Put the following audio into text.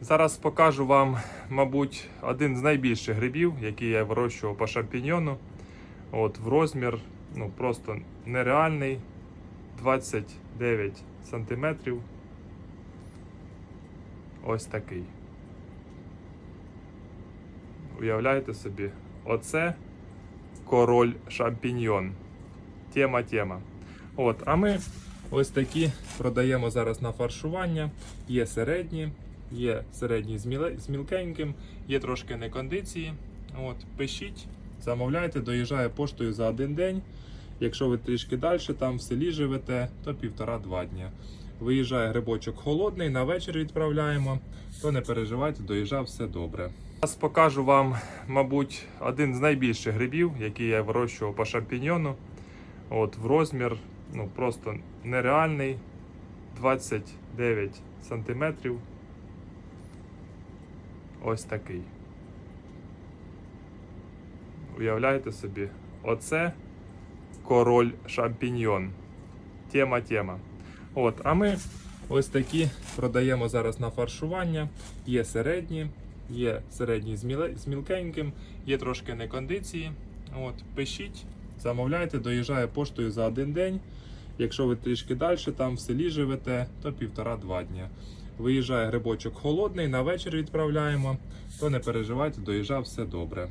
Зараз покажу вам, мабуть, один з найбільших грибів, який я вирощував по шампіньйону. От, в розмір ну, просто нереальний 29 сантиметрів. Ось такий. Уявляєте собі, оце король шампіньйон. Тема тема. От, а ми ось такі продаємо зараз на фаршування. Є середні, є середні з, мілкеньким, є трошки некондиції. От, пишіть, замовляйте, доїжджає поштою за один день. Якщо ви трішки далі, там в селі живете, то півтора-два дня. Виїжджає грибочок холодний, на вечір відправляємо, то не переживайте, доїжджав все добре. Зараз покажу вам, мабуть, один з найбільших грибів, який я вирощував по шампіньйону. От, в розмір ну, просто нереальний 29 сантиметрів. Ось такий. Уявляєте собі, оце король шампіньйон. Тема тема. От, а ми ось такі продаємо зараз на фаршування. Є середні, є середні з, мілкеньким, є трошки некондиції. От, пишіть, замовляйте, доїжджає поштою за один день. Якщо ви трішки далі, там в селі живете, то півтора-два дня. Виїжджає грибочок холодний, на вечір відправляємо, то не переживайте, доїжджав все добре.